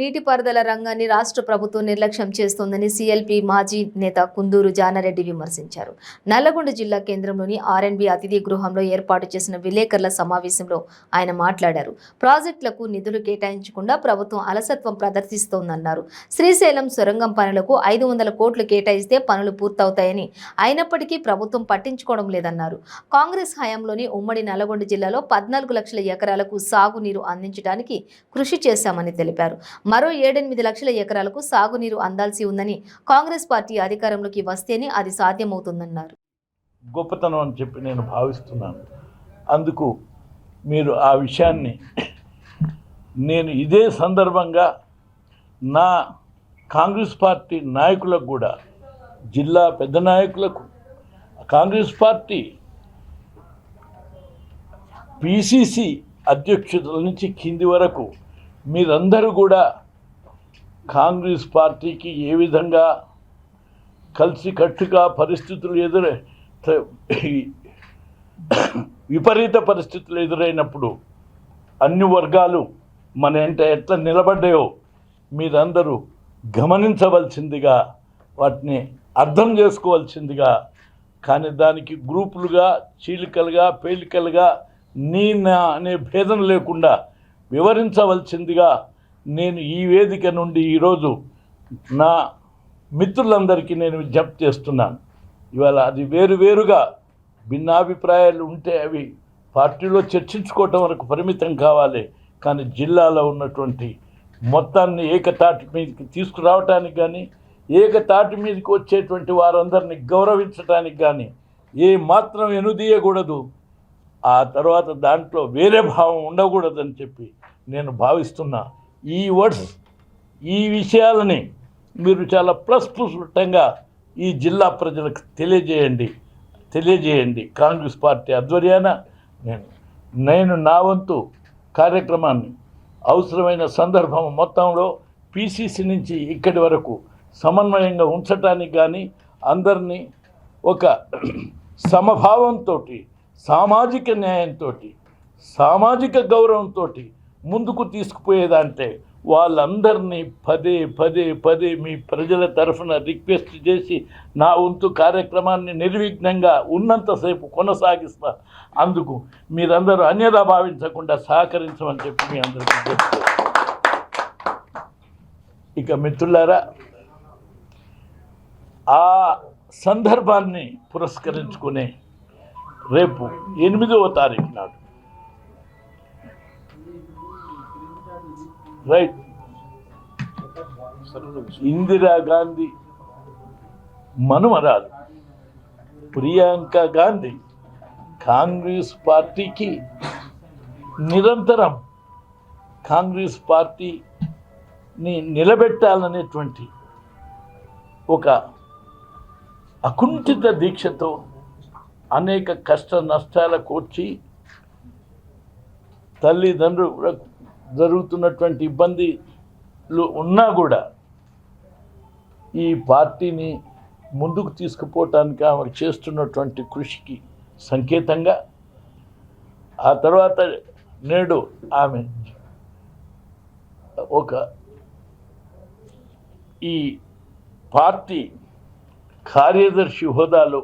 నీటిపారుదల రంగాన్ని రాష్ట్ర ప్రభుత్వం నిర్లక్ష్యం చేస్తోందని సిఎల్పి మాజీ నేత కుందూరు జానారెడ్డి విమర్శించారు. నల్లగొండ జిల్లా కేంద్రంలోని ఆర్ఎన్బి అతిథి గృహంలో ఏర్పాటు చేసిన విలేకరుల సమావేశంలో ఆయన మాట్లాడారు. ప్రాజెక్టులకు నిధులు కేటాయించకుండా ప్రభుత్వం అలసత్వం ప్రదర్శిస్తోందన్నారు. శ్రీశైలం సొరంగం పనులకు ఐదు వందల కోట్లు కేటాయిస్తే పనులు పూర్తవుతాయని అయినప్పటికీ ప్రభుత్వం పట్టించుకోవడం లేదన్నారు. కాంగ్రెస్ హయాంలోని ఉమ్మడి నల్లగొండ జిల్లాలో పద్నాలుగు లక్షల ఎకరాలకు సాగునీరు అందించడానికి కృషి చేశామని తెలిపారు. మరో ఏడెనిమిది లక్షల ఎకరాలకు సాగునీరు అందాల్సి ఉందని కాంగ్రెస్ పార్టీ అధికారంలోకి వస్తేనే అది సాధ్యమవుతుందన్నారు. గొప్పతనం అని చెప్పి నేను భావిస్తున్నాను. అందుకు మీరు ఆ విషయాన్ని నేను ఇదే సందర్భంగా నా కాంగ్రెస్ పార్టీ నాయకులకు కూడా జిల్లా పెద్ద నాయకులకు కాంగ్రెస్ పార్టీ పిసిసి అధ్యక్షుల నుంచి కింది వరకు మీరందరూ కూడా కాంగ్రెస్ పార్టీకి ఏ విధంగా కలిసికట్టుగా పరిస్థితులు ఎదురై విపరీత పరిస్థితులు ఎదురైనప్పుడు అన్ని వర్గాలు మన ఎంట ఎట్లా నిలబడ్డాయో మీరందరూ గమనించవలసిందిగా వాటిని అర్థం చేసుకోవాల్సిందిగా కానీ దానికి గ్రూపులుగా చీలికలుగా పేలికలుగా నీ నా అనే భేదం లేకుండా వివరించవలసిందిగా నేను ఈ వేదిక నుండి ఈరోజు నా మిత్రులందరికీ నేను విజ్ఞప్తి చేస్తున్నాను. ఇవాళ అది వేరు వేరుగా భిన్నాభిప్రాయాలు ఉంటే అవి పార్టీలో చర్చించుకోవటం వరకు పరిమితం కావాలి. కానీ జిల్లాలో ఉన్నటువంటి మొత్తాన్ని ఏకతాటి మీదకి తీసుకురావటానికి కానీ ఏకతాటి మీదకి వచ్చేటువంటి వారందరిని గౌరవించడానికి కానీ ఏ మాత్రం ఎనుదీయకూడదు. ఆ తర్వాత దాంట్లో వేరే భావం ఉండకూడదని చెప్పి నేను భావిస్తున్నా. ఈ వర్డ్స్ ఈ విషయాలని మీరు చాలా ప్రస్ఫుటంగా ఈ జిల్లా ప్రజలకు తెలియజేయండి. తెలియజేయండి. కాంగ్రెస్ పార్టీ ఆధ్వర్యాన నేను నేను నా వంతు కార్యక్రమాన్ని అవసరమైన సందర్భం మొత్తంలో పీసీసీ నుంచి ఇక్కడి వరకు సమన్వయంగా ఉంచటానికి కానీ అందరినీ ఒక సమభావంతో సామాజిక న్యాయంతో సామాజిక గౌరవంతో ముందుకు తీసుకుపోయేదంటే వాళ్ళందరినీ పదే పదే పదే మీ ప్రజల తరఫున రిక్వెస్ట్ చేసి నా వంతు కార్యక్రమాన్ని నిర్విఘ్నంగా ఉన్నంతసేపు కొనసాగిస్తా. అందుకు మీరందరూ అన్యదా భావించకుండా సహకరించమని చెప్పి మీ అందరికీ చెప్తాను ఇక మిత్రులారా ఆ సందర్భాన్ని పురస్కరించుకునే రేపు ఎనిమిదవ తారీఖు నాడు. రైట్. ఇందిరాగాంధీ మనుమరాలు. ప్రియాంక గాంధీ కాంగ్రెస్ పార్టీకి నిరంతరం కాంగ్రెస్ పార్టీని నిలబెట్టాలనేటువంటి ఒక అకుంఠిత దీక్షతో అనేక కష్ట నష్టాల కూర్చి తల్లిదండ్రులకు జరుగుతున్నటువంటి ఇబ్బందిలు ఉన్నా కూడా ఈ పార్టీని ముందుకు తీసుకుపోవటానికి ఆమె చేస్తున్నటువంటి కృషికి సంకేతంగా ఆ తర్వాత నేడు ఆమె ఒక ఈ పార్టీ కార్యదర్శి హోదాలో